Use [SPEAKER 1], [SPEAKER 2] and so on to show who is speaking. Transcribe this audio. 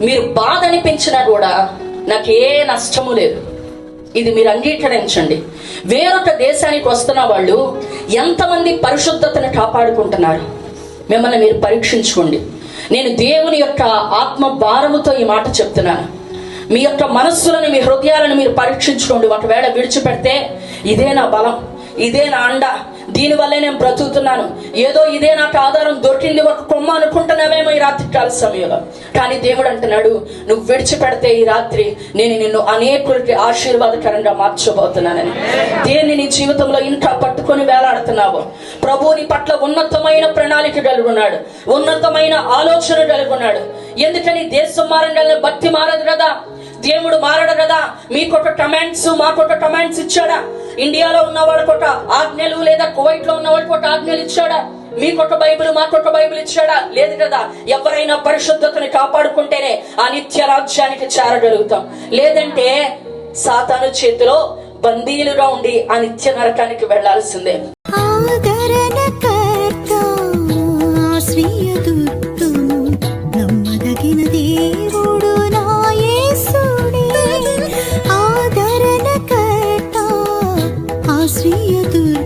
[SPEAKER 1] మీరు బాధ అనిపించినా కూడా నాకు ఏ నష్టము లేదు. ఇది మీరు అంగీకరించండి. వేరొక దేశానికి వస్తున్న వాళ్ళు ఎంతమంది పరిశుద్ధతను కాపాడుకుంటున్నారు? మిమ్మల్ని మీరు పరీక్షించుకోండి. నేను దేవుని యొక్క ఆత్మ భారముతో ఈ మాట చెప్తున్నాను. మీ యొక్క మనస్సులను మీ హృదయాలను మీరు పరీక్షించుకోండి. ఒకవేళ విడిచిపెడితే ఇదే నా బలం ఇదే నా అండ దీనివల్లే నేను బ్రతుకుతున్నాను. ఏదో ఇదే నాకు ఆధారం దొరికింది ఒక కొమ్మ అనుకుంటున్నావేమో ఈ రాత్రి కాల సమయంలో. కానీ దేవుడు అంటున్నాడు నువ్వు విడిచిపెడితే ఈ రాత్రి నేను నిన్ను అనేకులకి ఆశీర్వాదకరంగా మార్చబోతున్నానని. దేన్ని నీ జీవితంలో ఇంకా పట్టుకొని వేలాడుతున్నావు? ప్రభువుని నీ పట్ల ఉన్నతమైన ప్రణాళిక కలుగున్నాడు ఉన్నతమైన ఆలోచన కలుగున్నాడు ఎందుకని దేశం మారంగానే భక్తి మారదు కదా? దేవుడు మారడు కదా? మీకొక కమాండ్స్ మాకొక కమాండ్స్ ఇచ్చాడా? ఇండియాలో ఉన్న వాళ్ళకొక ఆజ్ఞలు కువైట్లో ఉన్న వాళ్ళకి ఒక ఆజ్ఞలు ఇచ్చాడా? మీకొక బైబిల్ ఒక బైబిల్ ఇచ్చాడా? లేదు కదా. ఎవరైనా పరిశుద్ధతను కాపాడుకుంటేనే ఆ నిత్య రాజ్యానికి చేరగలుగుతాం. లేదంటే సాతాను చేతిలో బందీలుగా ఉండి ఆ నిత్య నరకానికి వెళ్ళాల్సిందే. స్వీయదు